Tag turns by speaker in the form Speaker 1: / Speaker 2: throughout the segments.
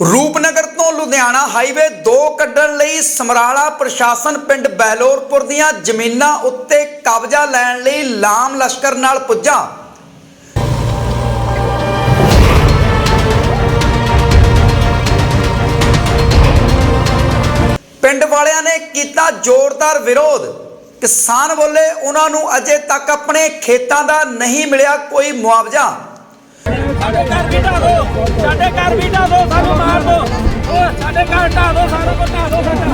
Speaker 1: ਰੂਪਨਗਰ ਤੋਂ ਲੁਧਿਆਣਾ ਹਾਈਵੇ 2 ਕੱਢਣ ਲਈ ਸਮਰਾਲਾ ਪ੍ਰਸ਼ਾਸਨ ਪਿੰਡ ਬਹਿਲੋਰਪੁਰ ਦੀਆਂ ਜ਼ਮੀਨਾਂ ਉੱਤੇ ਕਬਜ਼ਾ ਲੈਣ ਲਈ ਲਾਮ ਲਸ਼ਕਰ ਨਾਲ ਪੁੱਜਾ। ਪਿੰਡ ਵਾਲਿਆਂ ਨੇ ਕੀਤਾ ਜ਼ੋਰਦਾਰ ਵਿਰੋਧ। ਕਿਸਾਨ ਬੋਲੇ ਉਹਨਾਂ ਨੂੰ ਅਜੇ ਤੱਕ ਆਪਣੇ ਖੇਤਾਂ ਦਾ ਨਹੀਂ ਮਿਲਿਆ ਕੋਈ ਮੁਆਵਜ਼ਾ।
Speaker 2: ਸਾਡੇ ਘਰ ਵੀ ਢਾਹ ਦੋ, ਸਾਡੇ ਘਰ ਵੀ ਢਾਹ ਦੋ, ਸਾਨੂੰ ਮਾਰ ਦੋ। ਓ ਸਾਡੇ ਘਰ ਢਾਹ ਦੋ ਸਾਰਾ ਕੁਝ ਢਾਹ ਦੋ ਸਾਡਾ।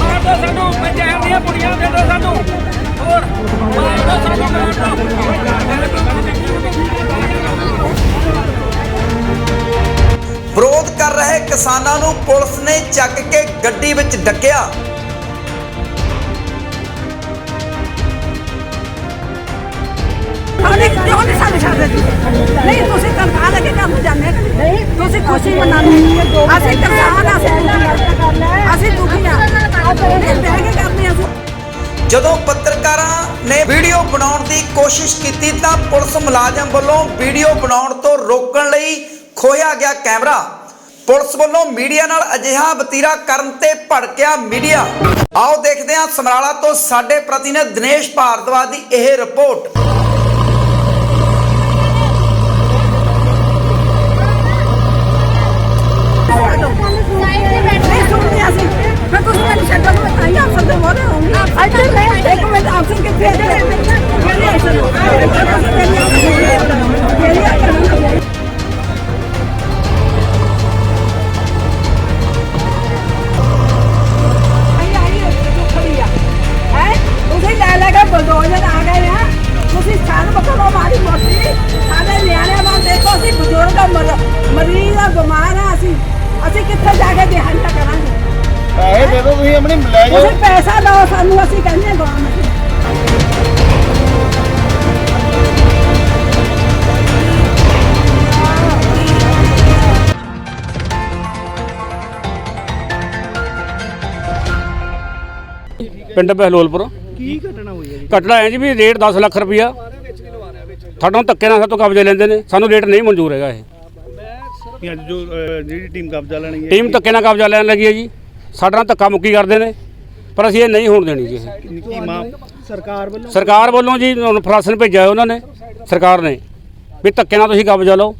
Speaker 2: ਮਾਰ ਦੋ ਸਾਨੂੰ ਪੰਚਾਇਤ ਦੀਆਂ ਕੁੜੀਆਂ ਦੇ ਦੋ ਸਾਨੂੰ। ਹੋਰ, ਮਾਰ ਦੋ ਸਾਨੂੰ, ਮਾਰ
Speaker 1: ਵਿਰੋਧ ਕਰ ਰਹੇ ਕਿਸਾਨਾਂ ਨੂੰ ਪੁਲਿਸ ਨੇ ਚੱਕ ਕੇ ਗੱਡੀ ਵਿੱਚ ਡੱਕਿਆ।
Speaker 3: ਉਹਨੇ ਕਿਉਂ ਨਹੀਂ ਸਾਨੂੰ ਛੱਡਦੇ ਤੁਸੀਂ? ਨਹੀਂ ਤੁਸੀਂ ਤਨਖਾਹ ਲੈ ਕੇ ਕੰਮ ਜਾਂਦੇ ਨਹੀਂ ਤੁਸੀਂ ਖੁਸ਼ੀ ਮਨਾਉਂਦੇ ਅਸੀਂ ਕਿਸਾਨ ਆ, ਅਸੀਂ ਦੁਖੀ ਆ। ਅਸੀਂ ਦੁਖੀ ਆ ਇਹ ਬਹਿ ਕੇ ਕਰਦੇ ਅਸੀਂ।
Speaker 1: ਜਦੋਂ ਪੱਤਰਕਾਰਾਂ ਨੇ ਵੀਡੀਓ ਬਣਾਉਣ ਦੀ ਕੋਸ਼ਿਸ਼ ਕੀਤੀ ਤਾਂ ਪੁਲਿਸ ਮੁਲਾਜ਼ਮ ਵੱਲੋਂ ਵੀਡੀਓ ਬਣਾਉਣ ਤੋਂ ਰੋਕਣ ਲਈ ਖੋਇਆ ਗਿਆ ਕੈਮਰਾ। ਪੁਲਿਸ ਵੱਲੋਂ ਮੀਡੀਆ ਨਾਲ ਅਜਿਹਾ ਵਤੀਰਾ ਕਰਨ ਤੇ ਭੜਕਿਆ ਮੀਡੀਆ। ਆਓ ਦੇਖਦੇ ਹਾਂ ਸਮਰਾਲਾ ਤੋਂ ਸਾਡੇ ਪ੍ਰਤੀਨਿਧ ਦਿਨੇਸ਼ ਭਾਰਦਵਾਜ ਦੀ ਇਹ ਰਿਪੋਰਟ।
Speaker 3: ਤੁਸੀਂ
Speaker 4: ਆਪਣੀ ਲੈ ਜਾਓ
Speaker 3: ਤੁਸੀਂ ਪੈਸਾ ਦਿਓ ਸਾਨੂੰ ਅਸੀਂ ਕਹਿੰਦੇ ਗਵਰਨਮੈਂਟ
Speaker 5: ਪਿੰਡ ਬਹਿਲੋਲਪੁਰ।
Speaker 4: ਕੀ ਘਟਨਾ ਹੋਈ ਹੈ ਜੀ?
Speaker 5: ਘਟਨਾ ਹੈ ਜੀ ਵੀ ਰੇਟ 10 ਲੱਖ ਰੁਪਇਆ। ਸਾਡੋਂ ਧੱਕੇ ਨਾਲ ਸਾਤੋਂ ਕਬਜ਼ੇ ਲੈਂਦੇ ਨੇ। ਸਾਨੂੰ ਰੇਟ ਨਹੀਂ ਮਨਜ਼ੂਰ ਹੈਗਾ ਇਹ।
Speaker 4: ਅੱਜ ਜੋ ਅਹ, ਜਿਹੜੀ ਟੀਮ ਕਬਜ਼ਾ ਲੈਣੀ ਹੈ
Speaker 5: ਟੀਮ ਧੱਕੇ ਨਾਲ ਕਬਜ਼ਾ ਲੈਣ ਲੱਗੀ ਹੈ ਜੀ। ਸਾਡੇ ਨਾਲ ਧੱਕਾ ਮੁੱਕੀ ਕਰਦੇ ਨੇ ਪਰ ਅਸੀਂ ਇਹ ਨਹੀਂ ਹੋਣ ਦੇਣੀ ਜੀ ਇਹ।
Speaker 4: ਕੀ ਮਾਂ ਸਰਕਾਰ ਵੱਲੋਂ?
Speaker 5: ਸਰਕਾਰ ਵੱਲੋਂ ਜੀ ਹੁਣ ਫਰਾਸਨ ਭੇਜਿਆ ਉਹਨਾਂ ਨੇ ਸਰਕਾਰ ਨੇ ਵੀ ਧੱਕੇ ਨਾਲ ਤੁਸੀਂ ਕਬਜ਼ਾ ਲਓ।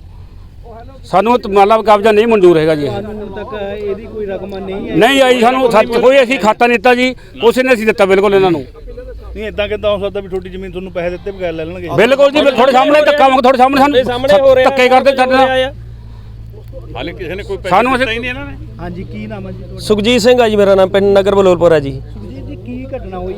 Speaker 5: ਸਾਨੂੰ ਤਾਂ ਮਤਲਬ ਕਬਜ਼ਾ ਨਹੀਂ ਮਨਜ਼ੂਰ ਹੈਗਾ ਜੀ ਇਹ।
Speaker 4: ਹੁਣ ਤੱਕ ਇਹਦੀ ਕੋਈ ਰਕਮ ਨਹੀਂ ਹੈ
Speaker 5: ਨਹੀਂ ਆਈ ਸਾਨੂੰ ਸੱਚ ਕੋਈ ਅਸੀਂ ਖਾਤਾ ਨਹੀਂ ਦਿੱਤਾ ਜੀ ਉਸੇ ਨੇ ਅਸੀਂ ਦਿੱਤਾ ਬਿਲਕੁਲ ਇਹਨਾਂ ਨੂੰ।
Speaker 4: ਨਹੀਂ ਇਦਾਂ ਕਿਦਾਂ ਹੋ ਸਕਦਾ ਵੀ ਤੁਹਾਡੀ ਜ਼ਮੀਨ ਤੁਹਾਨੂੰ ਪੈਸੇ ਦਿੱਤੇ ਬਗੈਰ ਲੈ ਲੈਣਗੇ?
Speaker 5: ਬਿਲਕੁਲ ਜੀ ਤੁਹਾਡੇ ਸਾਹਮਣੇ ਧੱਕਾ ਮੁੱਕ ਤੁਹਾਡੇ ਸਾਹਮਣੇ ਸਾਨੂੰ ਧੱਕੇ ਕਰਦੇ ਸਾਡੇ ਨਾਲ।
Speaker 4: ਹਾਲੇ ਕਿਸੇ ਨੇ ਕੋਈ
Speaker 5: ਸਾਨੂੰ ਅਸੀਂ
Speaker 4: ਨਹੀਂ ਇਹਨਾਂ ਨੇ? ਹਾਂਜੀ ਕੀ ਨਾਮ ਹੈ ਜੀ ਤੁਹਾਡਾ?
Speaker 6: ਸੁਖਜੀਤ ਸਿੰਘ ਆ ਜੀ ਮੇਰਾ ਨਾਮ ਪਿੰਡ ਨਗਰ ਬਲੋਲਪੁਰ ਹੈ ਜੀ।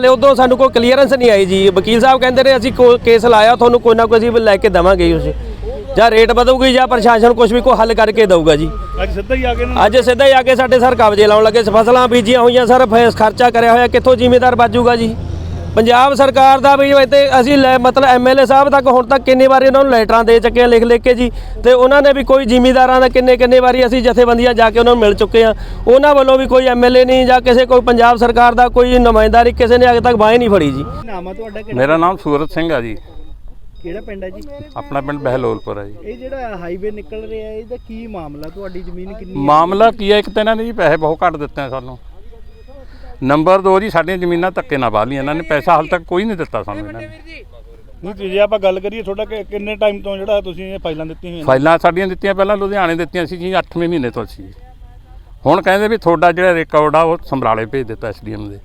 Speaker 6: ਹਲੇ ਉਦੋਂ ਸਾਨੂੰ ਕੋਈ ਕਲੀਅਰੈਂਸ ਨਹੀਂ ਆਈ ਜੀ। ਵਕੀਲ ਸਾਹਿਬ ਕਹਿੰਦੇ ਨੇ ਅਸੀਂ ਕੋ- ਕੇਸ ਲਾਇਆ ਤੁਹਾਨੂੰ ਕੋਈ ਨਾ ਕੋਈ ਅਸੀਂ ਲੈ ਕੇ ਦੇਵਾਂਗੇ ਜੀ ਉਸ ਜਾਂ ਰੇਟ ਵਧੂਗੀ ਜਾਂ ਪ੍ਰਸ਼ਾਸਨ ਕੁਝ ਵੀ ਕੋਈ ਹੱਲ ਕਰਕੇ ਦਊਗਾ ਜੀ।
Speaker 4: ਅੱਜ ਸਿੱਧਾ ਹੀ ਆ ਕੇ
Speaker 6: ਅੱਜ ਸਿੱਧਾ ਹੀ ਆ ਕੇ ਸਾਡੇ ਸਰ ਕਬਜ਼ੇ ਲਾਉਣ ਲੱਗੇ ਫਸਲਾਂ ਬੀਜੀਆਂ ਹੋਈਆਂ ਸਰ ਫੇਸ ਖਰਚਾ ਕਰਿਆ ਹੋਇਆ ਕਿੱਥੋਂ ਜ਼ਿਮੀਦਾਰ ਬਾਜੂਗਾ ਜੀ? ਪੰਜਾਬ ਸਰਕਾਰ ਦਾ ਵੀ ਇੱਥੇ ਅਸੀਂ ਲੈ ਮਤਲਬ ਐਮਐਲਏ ਸਾਹਿਬ ਤੱਕ ਹੁਣ ਤੱਕ ਕਿੰਨੀ ਵਾਰੀ ਉਹਨਾਂ ਨੂੰ ਲੈਟਰਾਂ ਦੇ ਚੱਕੇ ਲਿਖ ਲਿਖ ਕੇ ਜੀ। ਤੇ ਉਹਨਾਂ ਨੇ ਵੀ ਕੋਈ ਜ਼ਿਮੀਦਾਰਾਂ ਦਾ ਕਿੰਨੇ ਕਿੰਨੇ ਵਾਰੀ ਅਸੀਂ ਜਥੇਬੰਦੀਆਂ ਜਾ ਕੇ ਉਹਨਾਂ ਨੂੰ ਮਿਲ ਚੁੱਕੇ ਆ ਉਹਨਾਂ ਵੱਲੋਂ ਵੀ ਕੋਈ ਐਮਐਲਏ ਨਹੀਂ ਜਾਂ ਕਿਸੇ ਕੋਈ ਪੰਜਾਬ ਸਰਕਾਰ ਦਾ ਕੋਈ ਨੁਮਾਇੰਦਾਰੀ ਕਿਸੇ ਨੇ ਅਜੇ ਤੱਕ ਬਾਹ ਨਹੀਂ ਫੜੀ ਜੀ।
Speaker 4: ਨਾਮ ਆ ਤੁਹਾਡਾ ਕਿਹੜਾ
Speaker 7: ਮੇਰਾ ਨਾਮ ਸੂਰਤ ਸਿੰਘ ਆ ਜੀ।
Speaker 4: ਕਿਹੜਾ ਪਿੰਡ ਹੈ ਜੀ?
Speaker 7: ਆਪਣਾ ਪਿੰਡ ਬਹਿਲੋਲਪੁਰ ਹੈ ਜੀ।
Speaker 4: ਇਹ ਜਿਹੜਾ ਹਾਈਵੇ ਨਿਕਲ ਰਿਹਾ ਇਹਦਾ ਕੀ ਮਾਮਲਾ? ਤੁਹਾਡੀ ਜ਼ਮੀਨ ਕਿੰਨੀ ਹੈ?
Speaker 7: ਮਾਮਲਾ ਕੀ ਹੈ ਇੱਕ ਤਾਂ ਇਹਨਾਂ ਨੇ ਜੀ ਪੈਸੇ ਬਹੁਤ ਘੱਟ ਦਿੱਤੇ ਆ ਸਾਨੂੰ। ਨੰਬਰ 2 ਜੀ ਸਾਡੀਆਂ ਜ਼ਮੀਨਾਂ ਧੱਕੇ ਨਾਲ ਵਾਹ ਲਈਆਂ। ਇਹਨਾਂ ਨੇ ਪੈਸਾ ਹਾਲ ਤੱਕ ਕੋਈ ਨਹੀਂ ਦਿੱਤਾ ਸਾਨੂੰ ਇਹਨਾਂ ਨੇ।
Speaker 8: ਨਹੀਂ ਤੇ ਜੇ ਆਪਾਂ ਗੱਲ ਕਰੀਏ ਤੁਹਾਡਾ ਕਿ- ਕਿੰਨੇ ਟਾਈਮ ਤੋਂ ਜਿਹੜਾ ਤੁਸੀਂ ਇਹ ਫਾਈਲਾਂ ਦਿੱਤੀਆਂ ਹੋਈਆਂ?
Speaker 7: ਫਾਈਲਾਂ ਸਾਡੀਆਂ ਦਿੱਤੀਆਂ ਪਹਿਲਾਂ ਲੁਧਿਆਣੇ ਦਿੱਤੀਆਂ ਸੀ ਜੀ 8ਵੇਂ ਮਹੀਨੇ ਤੋਂ ਸੀ ਹੁਣ ਕਹਿੰਦੇ ਵੀ ਤੁਹਾਡਾ ਜਿਹੜਾ ਰਿਕਾਰਡ ਆ ਉਹ ਸਮਰਾਲੇ ਭੇਜ ਦਿੱਤਾ ਐਸਡੀਐਮ ਦੇ।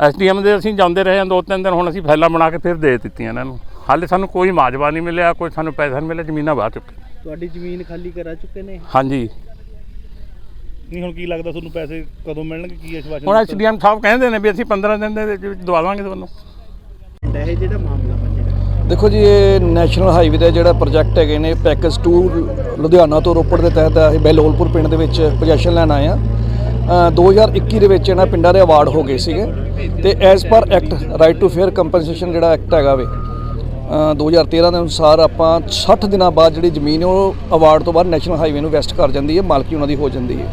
Speaker 7: ਐਸਡੀਐਮ ਦੇ ਅਸੀਂ ਜਾਂਦੇ ਰਹੇ ਹਾਂ ਦੋ ਤਿੰਨ ਦਿਨ ਹੁਣ ਅਸੀਂ ਫਾਈਲਾਂ ਬਣਾ ਕੇ ਫਿਰ ਦੇ ਦਿੱਤੀਆਂ ਇਹਨਾਂ ਨੂੰ। ਹਾਲੇ ਸਾਨੂੰ ਕੋਈ ਮਾਜਵਾ ਨਹੀਂ ਮਿਲਿਆ ਕੋਈ ਸਾਨੂੰ ਪੈਸਾ ਨਹੀਂ ਮਿਲਿਆ ਜ਼ਮੀਨਾਂ ਵਾਹ ਚੁੱਕੇ
Speaker 4: ਤੁਹਾਡੀ ਜ਼ਮੀਨ ਖਾਲੀ ਕਰਾ ਚੁੱਕੇ ਨੇ?
Speaker 7: ਹਾਂਜੀ।
Speaker 8: ਨਹੀਂ ਹੁਣ ਕੀ ਲੱਗਦਾ ਤੁਹਾਨੂੰ ਪੈਸੇ ਕਦੋਂ ਮਿਲਣਗੇ ਕੀ ਆਸ਼ਵਾਸਨ
Speaker 7: ਹੁਣ? ਐਸਡੀਐਮ ਸਾਹਿਬ ਕਹਿੰਦੇ ਨੇ ਵੀ ਅਸੀਂ 15 ਦਿਨ ਦੇ ਵਿੱਚ ਦਵਾ ਦਾਂਗੇ ਤੁਹਾਨੂੰ।
Speaker 4: ਇਹ ਜਿਹੜਾ ਮਾਮਲਾ
Speaker 9: ਦੇਖੋ ਜੀ ਇਹ ਨੈਸ਼ਨਲ ਹਾਈਵੇ ਦਾ ਜਿਹੜਾ ਪ੍ਰੋਜੈਕਟ ਹੈਗੇ ਨੇ ਪੈਕੇਜ 2 ਲੁਧਿਆਣਾ ਤੋਂ ਰੋਪੜ ਦੇ ਤਹਿਤ ਅਸੀਂ ਬਹਿਲੋਲਪੁਰ ਪਿੰਡ ਦੇ ਵਿੱਚ ਪੋਜੀਸ਼ਨ ਲੈਣ ਆਏ ਆ। 2021 ਦੇ ਵਿੱਚ ਇਹਨਾਂ ਪਿੰਡਾਂ ਦੇ ਅਵਾਰਡ ਹੋ ਗਏ ਸੀਗੇ। ਤੇ as per act right to fair compensation ਜਿਹੜਾ ਐਕਟ ਹੈਗਾ ਵੇ ਅ, 2013 ਦੇ ਅਨੁਸਾਰ ਆਪਾਂ 60 ਦਿਨਾਂ ਬਾਅਦ ਜਿਹੜੀ ਜ਼ਮੀਨ ਉਹ ਅਵਾਰਡ ਤੋਂ ਬਾਅਦ ਨੈਸ਼ਨਲ ਹਾਈਵੇ ਨੂੰ ਵੈਸਟ ਕਰ ਜਾਂਦੀ ਹੈ ਮਾਲਕੀ ਉਹਨਾਂ ਦੀ ਹੋ ਜਾਂਦੀ ਹੈ।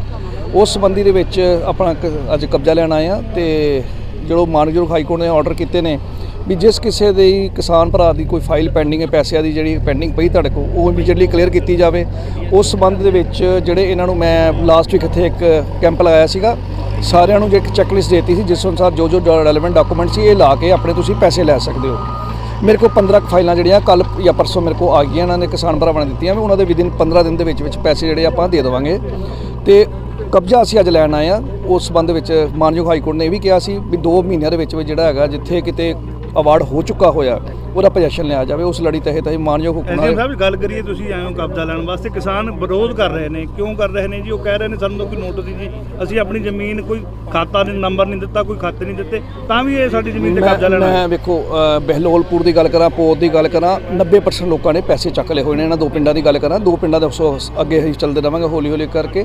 Speaker 9: ਉਸ ਸੰਬੰਧੀ ਦੇ ਵਿੱਚ ਆਪਣਾ ਕ- ਅੱਜ ਕਬਜ਼ਾ ਲੈਣ ਆਏ ਆ ਤੇ ਜਿਹੜੋ ਮਾਨਯੋਗ ਹਾਈ ਕੋਰਟ ਨੇ ਆਰਡਰ ਕੀਤੇ ਨੇ ਵੀ ਜਿਸ ਕਿਸੇ ਦੇ ਕਿਸਾਨ ਭਰਾ ਦੀ ਕੋਈ ਫਾਈਲ ਪੈਂਡਿੰਗ ਹੈ, ਪੈਸਿਆਂ ਦੀ ਜਿਹੜੀ ਪੈਂਡਿੰਗ ਪਈ ਤੁਹਾਡੇ ਕੋਲ, ਉਹ ਇਮੀਡੀਏਟਲੀ ਕਲੀਅਰ ਕੀਤੀ ਜਾਵੇ। ਉਸ ਸੰਬੰਧ ਦੇ ਵਿੱਚ ਜਿਹੜੇ ਇਹਨਾਂ ਨੂੰ ਮੈਂ ਲਾਸਟ ਵੀਕ ਇੱਥੇ ਇੱਕ ਕੈਂਪ ਲਗਾਇਆ ਸੀਗਾ, ਸਾਰਿਆਂ ਨੂੰ ਜੇ ਇੱਕ ਚੈੱਕਲਿਸਟ ਦਿੱਤੀ ਸੀ, ਜਿਸ ਅਨੁਸਾਰ ਜੋ ਜੋ ਰੈਲੇਵੈਂਟ ਡਾਕੂਮੈਂਟ ਸੀ, ਇਹ ਲਾ ਕੇ ਆਪਣੇ ਤੁਸੀਂ ਪੈਸੇ ਲੈ ਸਕਦੇ ਹੋ। ਮੇਰੇ ਕੋਲ 15 ਫਾਈਲਾਂ ਜਿਹੜੀਆਂ ਕੱਲ ਜਾਂ ਪਰਸੋਂ ਮੇਰੇ ਕੋਲ ਆ ਗਈਆਂ, ਇਹਨਾਂ ਨੇ ਕਿਸਾਨ ਭਰਾਵਾਂ ਨੇ ਦਿੱਤੀਆਂ, ਵੀ ਉਹਨਾਂ ਦੇ ਵਿਦਿਨ 15 ਦਿਨ ਦੇ ਵਿੱਚ ਵਿੱਚ ਪੈਸੇ ਜਿਹੜੇ ਆਪਾਂ ਦੇ ਦੇਵਾਂਗੇ। ਤੇ ਕਬਜ਼ਾ ਅਸੀਂ ਅੱਜ ਲੈਣ ਆਏ ਆ। ਉਸ ਸੰਬੰਧ ਵਿੱਚ ਮਾਨਯੋਗ ਹਾਈ ਕੋਰਟ ਨੇ ਇਹ ਵੀ ਕਿਹਾ ਸੀ ਵੀ 2 ਮਹੀਨਿਆਂ ਦੇ ਵਿੱਚ ਵਿੱਚ ਜਿਹੜਾ ਹੈਗਾ ਜਿੱਥੇ ਕਿਤੇ ਅਵਾਰਡ ਹੋ ਚੁੱਕਾ ਹੋਇਆ ਉਹਦਾ ਪੋਜੀਸ਼ਨ ਲਿਆ ਜਾਵੇ। ਉਸ ਲੜੀ ਤਹਿਤ ਅਸੀਂ ਮਾਨਯੋਗ ਹੁਕਮ
Speaker 8: ਐਸਡੀਐਮ ਸਾਹਿਬ ਗੱਲ ਕਰੀਏ ਤੁਸੀਂ ਆਏ ਹੋ ਕਬਜ਼ਾ ਲੈਣ ਵਾਸਤੇ ਕਿਸਾਨ ਵਿਰੋਧ ਕਰ ਰਹੇ ਨੇ। ਕਿਉਂ ਕਰ ਰਹੇ ਨੇ ਜੀ? ਉਹ ਕਹਿ ਰਹੇ ਨੇ ਸਾਨੂੰ ਤਾਂ ਕੋਈ ਨੋਟਿਸ ਨਹੀਂ ਜੀ। ਅਸੀਂ ਆਪਣੀ ਜ਼ਮੀਨ ਕੋਈ ਖਾਤਾ ਨਹੀਂ ਨੰਬਰ ਨਹੀਂ ਦਿੱਤਾ ਕੋਈ ਖਾਤੇ ਨਹੀਂ ਦਿੱਤੇ ਤਾਂ ਵੀ ਇਹ ਸਾਡੀ ਜ਼ਮੀਨ ਤੇ ਕਬਜ਼ਾ ਲੈਣਾ
Speaker 9: ਮੈਂ ਵੇਖੋ ਬਹਿਲੋਲਪੁਰ ਦੀ ਗੱਲ ਕਰਾਂ ਪੋਤ ਦੀ ਗੱਲ ਕਰਾਂ 90% ਲੋਕਾਂ ਨੇ ਪੈਸੇ ਚੱਕ ਲਏ ਹੋਏ ਨੇ। ਇਹਨਾਂ ਦੋ ਪਿੰਡਾਂ ਦੀ ਗੱਲ ਕਰਾਂ ਦੋ ਪਿੰਡਾਂ ਦੇ ਅੱਗੇ ਅਸੀਂ ਚੱਲਦੇ ਰਵਾਂਗੇ ਹੌਲੀ ਹੌਲੀ ਕਰਕੇ।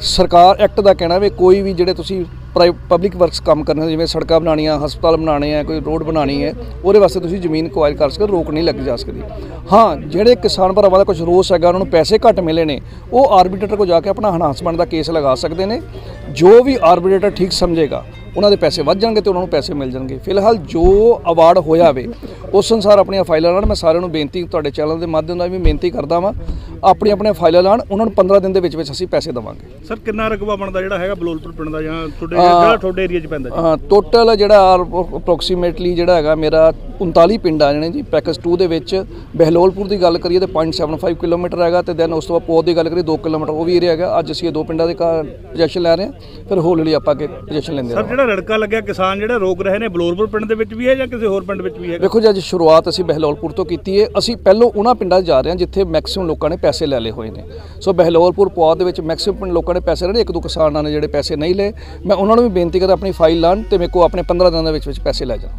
Speaker 9: ਸਰਕਾਰ ਐਕਟ ਦਾ ਕਹਿਣਾ ਵੀ ਕੋਈ ਵੀ ਜਿਹੜੇ ਤੁਸੀਂ ਪਬਲਿਕ ਵਰਕਸ ਕੰਮ ਕਰਨੇ ਜਿਵੇਂ ਸੜਕਾਂ ਬਣਾਉਣੀਆਂ, ਹਸਪਤਾਲ ਬਣਾਉਣੇ ਆ, ਕੋਈ ਰੋਡ ਬਣਾਉਣੀ ਹੈ, ਉਹਦੇ ਵਾਸਤੇ ਤੁਸੀਂ ਜ਼ਮੀਨ ਕੁਆਇਰ ਕਰ ਸਕਦੇ ਰੋਕ ਨਹੀਂ ਲੱਗ ਜਾ ਸਕਦੀ। ਹਾਂ, ਜਿਹੜੇ ਕਿਸਾਨ ਭਰਾਵਾਂ ਦਾ ਕੁਝ ਰੋਸ ਹੈਗਾ, ਉਹਨਾਂ ਨੂੰ ਪੈਸੇ ਘੱਟ ਮਿਲੇ ਨੇ, ਉਹ ਆਰਬਿਟਰੇਟਰ ਕੋ ਜਾ ਕੇ ਆਪਣਾ ਹਨਾਸਮੈਂਟ ਦਾ ਕੇਸ ਲਗਾ ਸਕਦੇ ਨੇ। ਜੋ ਵੀ ਆਰਬੀਟਰੇਟਰ ਠੀਕ ਸਮਝੇਗਾ, ਉਹਨਾਂ ਦੇ ਪੈਸੇ ਵੱਧ ਜਾਣਗੇ ਤੇ ਉਹਨਾਂ ਨੂੰ ਪੈਸੇ ਮਿਲ ਜਾਣਗੇ। ਫਿਲਹਾਲ ਜੋ ਅਵਾਰਡ ਹੋਇਆ ਵੇ, ਉਸ ਅਨੁਸਾਰ ਆਪਣੀਆਂ ਫਾਈਲਾਂ ਨਾਲ ਮੈਂ ਸਾਰਿਆਂ ਨੂੰ ਬੇਨਤੀ, ਤੁਹਾਡੇ ਚੈਨਲ ਦੇ ਮਾਧਿਅਮ ਨਾਲ ਵੀ ਬੇਨਤੀ ਕਰਦਾ ਵਾਂ। ਆਪਣੀ ਆਪਣੀਆਂ ਫਾਈਲਾਂ ਲਾਣ ਉਹਨਾਂ ਨੂੰ 15 ਦਿਨ ਦੇ ਵਿੱਚ ਵਿੱਚ ਅਸੀਂ ਪੈਸੇ ਦੇਵਾਂਗੇ।
Speaker 8: ਸਰ ਕਿੰਨਾ ਰਕਬਾ ਬਣਦਾ ਜਿਹੜਾ ਹੈਗਾ ਬਲੋਲਪੁਰ ਪਿੰਡ ਦਾ ਜਾਂ ਤੁਹਾਡੇ ਜਿਹੜਾ ਤੁਹਾਡੇ ਏਰੀਆ 'ਚ ਪੈਂਦਾ ਜੀ?
Speaker 9: ਟੋਟਲ ਜਿਹੜਾ ਅਪਰੋਕਸੀਮੇਟਲੀ ਜਿਹੜਾ ਹੈਗਾ ਮੇਰਾ 39 ਪਿੰਡ ਆ ਜਾਣੇ ਜੀ ਪੈਕੇਜ 2 ਦੇ ਵਿੱਚ ਬਹਿਲੋਲਪੁਰ ਦੀ ਗੱਲ ਕਰੀਏ ਤੇ 0.75 ਕਿਲੋਮੀਟਰ ਹੈਗਾ ਤੇ ਦੈਨ ਉਸ ਤੋਂ ਬਾਅਦ ਪੋਤ ਦੀ ਗੱਲ ਕਰੀਏ 2 ਕਿਲੋਮੀਟਰ ਉਹ ਵੀ ਏਰੀਆ ਹੈਗਾ। ਅੱਜ ਅਸੀਂ ਇਹ ਦੋ ਪਿੰਡਾਂ ਦੇ ਪੋਜੀਸ਼ਨ ਲੈ ਰਹੇ ਹਾਂ ਫਿਰ ਹੌਲੀ ਹੌਲੀ ਆਪਾਂ ਅੱਗੇ ਪੋਜੀਸ਼ਨ ਲੈਂਦੇ
Speaker 8: ਸਰ ਜਿਹੜਾ ਰੜਕਾ ਲੱਗਿਆ ਕਿਸਾਨ ਜਿਹੜੇ ਰੋਕ ਰਹੇ ਨੇ ਬਲੋਲਪੁਰ ਪਿੰਡ ਦੇ ਵਿੱਚ ਵੀ ਹੈ ਜਾਂ ਕਿਸੇ ਹੋਰ ਪਿੰਡ ਵਿੱਚ ਵੀ ਹੈਗਾ?
Speaker 9: ਵੇਖੋ ਜੀ ਅੱਜ ਸ਼ੁਰੂਆਤ ਅਸੀਂ ਬਹਿਲੋਲਪੁਰ ਤੋਂ ਕੀਤੀ ਹੈ। ਅਸੀਂ ਪਹਿਲੋਂ ਉਹਨਾਂ ਪਿੰਡਾਂ 'ਚ ਜਾ ਰਹੇ ਹਾਂ ਜਿੱਥੇ ਮੈਕਸਿਮਮ ਲੋਕਾਂ ਨੇ ਪੈਸੇ ਲੈ ਲਏ ਹੋਏ ਨੇ। ਸੋ ਬਹਿਲੋਲਪੁਰ ਪੌਦ ਦੇ ਵਿੱਚ ਮੈਕਸਿਮਮ ਲੋਕਾਂ ਨੇ ਪੈਸੇ ਲੈ ਲਏ ਇੱਕ ਦੋ ਕਿਸਾਨਾਂ ਨੇ ਜਿਹੜੇ ਪੈਸੇ ਨਹੀਂ ਲਏ। ਮੈਂ ਉਹਨਾਂ ਨੂੰ ਵੀ ਬੇਨਤੀ ਕਰਦਾ ਆਪਣੀ ਫਾਈਲ ਲਾਣ ਤੇ ਮੇਰੇ ਕੋ ਆਪਣੇ 15 ਦਿਨਾਂ ਦੇ ਵਿੱਚ ਵਿੱਚ ਪੈਸੇ ਲੈ ਜਾਣ।